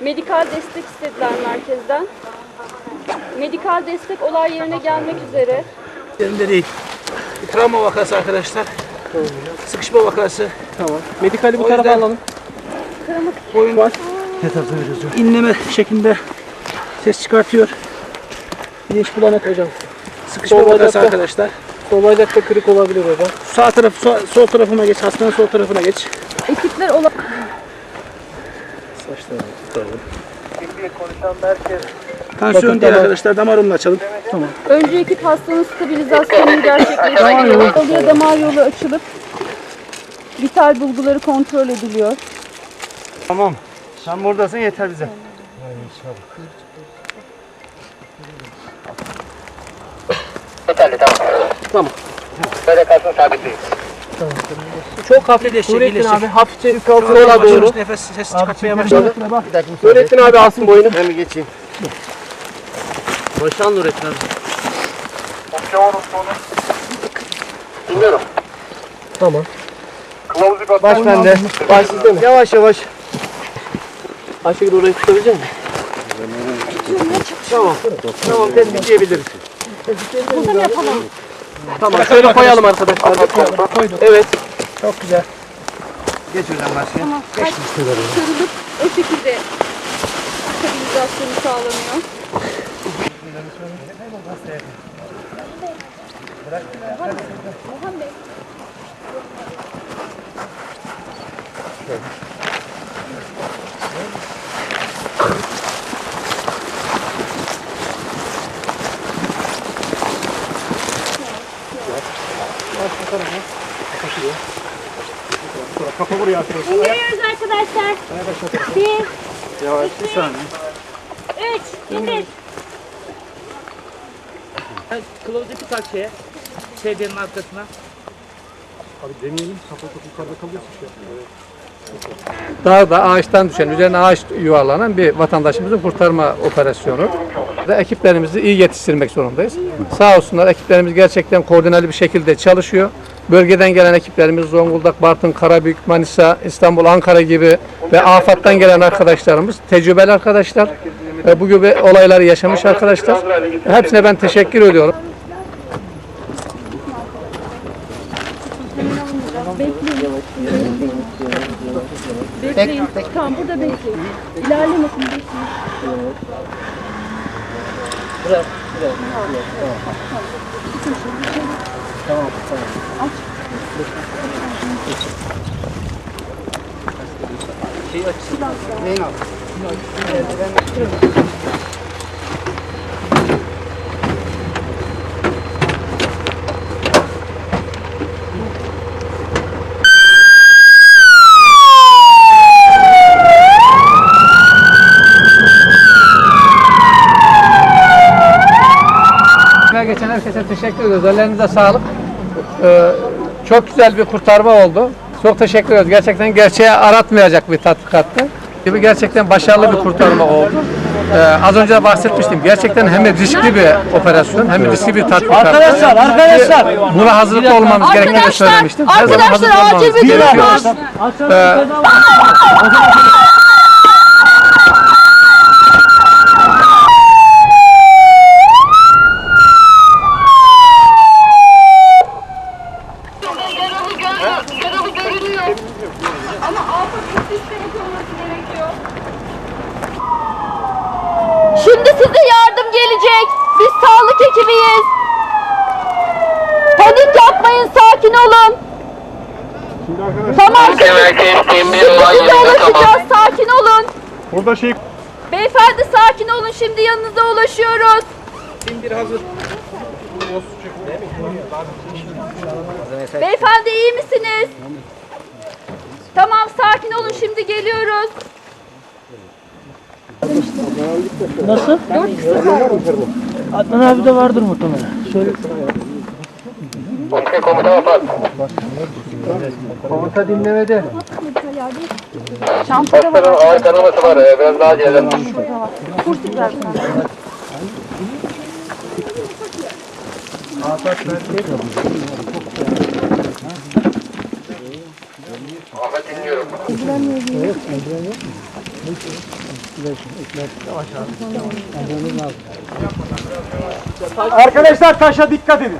Medikal destek istediler merkezden. Medikal destek olay yerine gelmek üzere. Yerinde değil. Bir travma vakası arkadaşlar. Sıkışma vakası. Tamam. Medikali bu tarafa alalım. Boyun inleme şeklinde ses çıkartıyor. Bilinç bulanık hocam. Sıkışma Sol vakası bacakta- arkadaşlar. Sol bacakta kırık olabilir hocam. Sağ taraf, sol, sol tarafıma geç. Hastanın sol tarafına geç. Ekipler olay Tansiyon değil tamam. arkadaşlar. Damarımla açalım. Önce ekip hastanın stabilizasyonunu gerçekleştiriyor. Oluyor damar yolu açılıp vital bulguları kontrol ediliyor. Tamam. Sen buradasın yeter bize. Yeterli tamam. Tamam. Böyle kalsın sabitleyin. Çok hafifleşecek. Nurettin abi hafifçe sola doğru. Nefes ses çıkartmaya başladı. Nurettin abi alsın boyunu. Ben mi geçeyim? Başan Nurettin abi. Dinliyorum. Tamam. Kılavuzu bir Baş bende. Baş sizde mi? Yavaş yavaş. Ayşegül orayı tutabilecek misin? Tamam. Tamam tespitleyebiliriz. Burada mı yapalım? Tamam şöyle koyalım arkadaşlar. Koyduk. Evet. Çok güzel. Geç hocam başka. Tamam. Kaç sürülüp o şekilde stabilizasyonu sağlanıyor. İndiriyoruz arkadaşlar. Bir, Yavaş bir saniye. üç, indir. Kılavuzu bir tak şeye. Sedyenin arkasına. Dağda ağaçtan düşen, üzerine ağaç yuvarlanan bir vatandaşımızı kurtarma operasyonu. Ve ekiplerimizi iyi yetiştirmek zorundayız. Sağ olsunlar ekiplerimiz gerçekten koordineli bir şekilde çalışıyor. Bölgeden gelen ekiplerimiz Zonguldak, Bartın, Karabük, Manisa, İstanbul, Ankara gibi ve AFAD'dan gelen arkadaşlarımız tecrübeli arkadaşlar. Ve bu gibi olayları yaşamış arkadaşlar. Hepsine ben teşekkür ediyorum. Bekleyin. Tamam burada bekleyin. İlerlemesin bekleyin. Emeği geçen herkese teşekkür ediyoruz. Ellerinize sağlık. Ee, çok güzel bir kurtarma oldu. Çok teşekkür ediyoruz. Gerçekten gerçeğe aratmayacak bir tatbikattı. Gibi gerçekten başarılı bir kurtarma oldu. Ee, az önce de bahsetmiştim. Gerçekten hem de riskli bir operasyon hem de riskli bir tatbikat. Arkadaşlar, arkadaşlar. Buna hazırlıklı olmamız gerektiğini söylemiştim. Her zaman arkadaşlar, hazırlıklı acil olmamız bir durum gerekiyor. var. Ee, Yaralı görünüyor. Ama AFAD'ın sistemi olması gerekiyor. Şimdi size yardım gelecek. Biz sağlık ekibiyiz. Panik yapmayın, sakin olun. Tamam, şimdi, size ulaşacağız. Sakin olun. Burada şey Beyefendi sakin olun. Şimdi yanınıza ulaşıyoruz. Beyefendi iyi misiniz? Tamam sakin olun şimdi geliyoruz. Adnan abi de vardır muhtemelen. Şöyle Okey komutan yapar. komuta dinlemede. Hastanın ağır kanaması var. Ee, Biraz daha gelelim. Ahmet dinliyorum. Arkadaşlar taşa dikkat edin.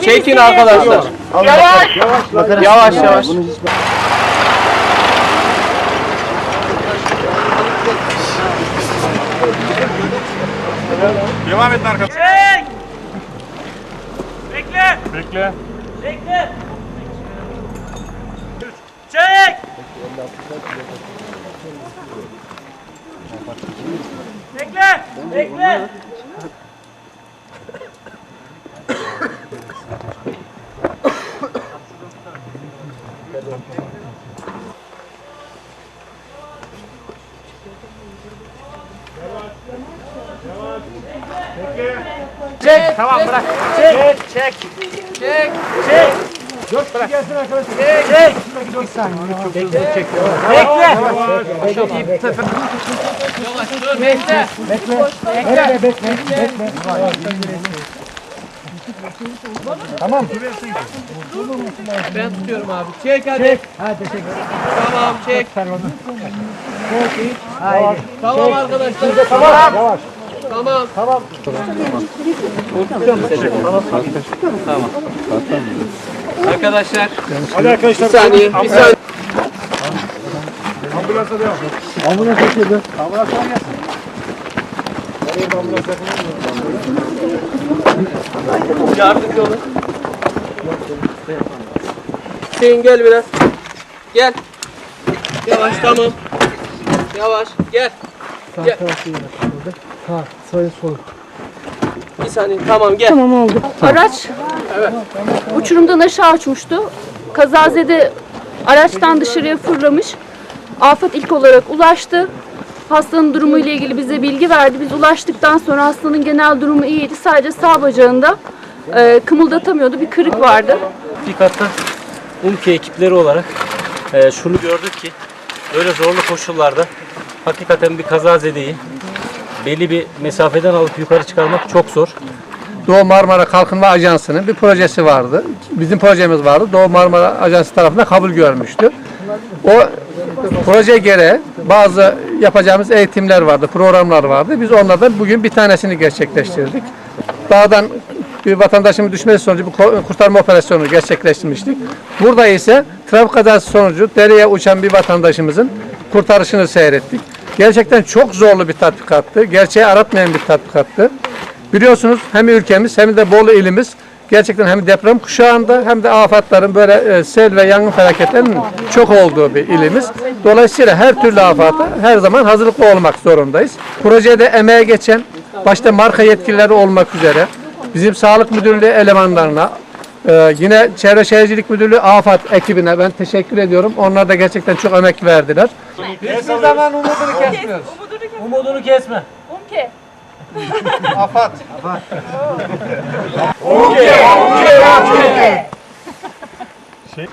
Çekin arkadaşlar. Yavaş. Yavaş yavaş. Devam edin arkadaşlar. Çek. Bekle. Bekle. Bekle. Çek. Bekle. Bekle. Çek. Tamam bırak. Çek. Çek. Çek. Çek. Dört kişi gelsin arkadaşlar. Çek. Çek. Bekle. Bekle. Bekle, bekle, bekle. Tamam. Ben tutuyorum abi. Çek hadi. Çek. Ha teşekkür ederim. Tamam çek. Çok iyi. Haydi. Tamam arkadaşlar. Tamam. Yavaş. Tamam. Tamam. Arkadaşlar. Hadi arkadaşlar. Bir saniye. Bir saniye. Ambulansa devam. Ambulans açıldı. Ambulans sonra gelsin. Nereye ambulans yakın? Yardımcı olun. Hüseyin gel biraz. Gel. Yavaş tamam. Yavaş gel. Gel. Ha, sayın sol. Bir saniye tamam gel. Araç uçurumdan aşağı uçmuştu. Kazazede araçtan dışarıya fırlamış. Afet ilk olarak ulaştı. Hastanın durumu ile ilgili bize bilgi verdi. Biz ulaştıktan sonra hastanın genel durumu iyiydi. Sadece sağ bacağında e, kımıldatamıyordu. Bir kırık vardı. Tatbikatta UMKE ekipleri olarak e, şunu gördük ki böyle zorlu koşullarda hakikaten bir kazazedeyi belli bir mesafeden alıp yukarı çıkarmak çok zor. Doğu Marmara Kalkınma Ajansı'nın bir projesi vardı. Bizim projemiz vardı. Doğu Marmara Ajansı tarafından kabul görmüştü. O proje gereği bazı yapacağımız eğitimler vardı, programlar vardı. Biz onlardan bugün bir tanesini gerçekleştirdik. Dağdan bir vatandaşımın düşmesi sonucu bir kurtarma operasyonu gerçekleştirmiştik. Burada ise trafik kazası sonucu dereye uçan bir vatandaşımızın kurtarışını seyrettik. Gerçekten çok zorlu bir tatbikattı. Gerçeği aratmayan bir tatbikattı. Biliyorsunuz hem ülkemiz hem de Bolu ilimiz gerçekten hem deprem kuşağında hem de afatların böyle e, sel ve yangın felaketlerinin çok olduğu bir ilimiz. Dolayısıyla her türlü afata her zaman hazırlıklı olmak zorundayız. Projede emeğe geçen başta marka yetkilileri olmak üzere bizim Sağlık Müdürlüğü elemanlarına e, yine Çevre Şehircilik Müdürlüğü AFAD ekibine ben teşekkür ediyorum. Onlar da gerçekten çok emek verdiler. Hiçbir zaman umudunu kesmiyoruz. Umudunu kesme. Umke. AFAD. Şey,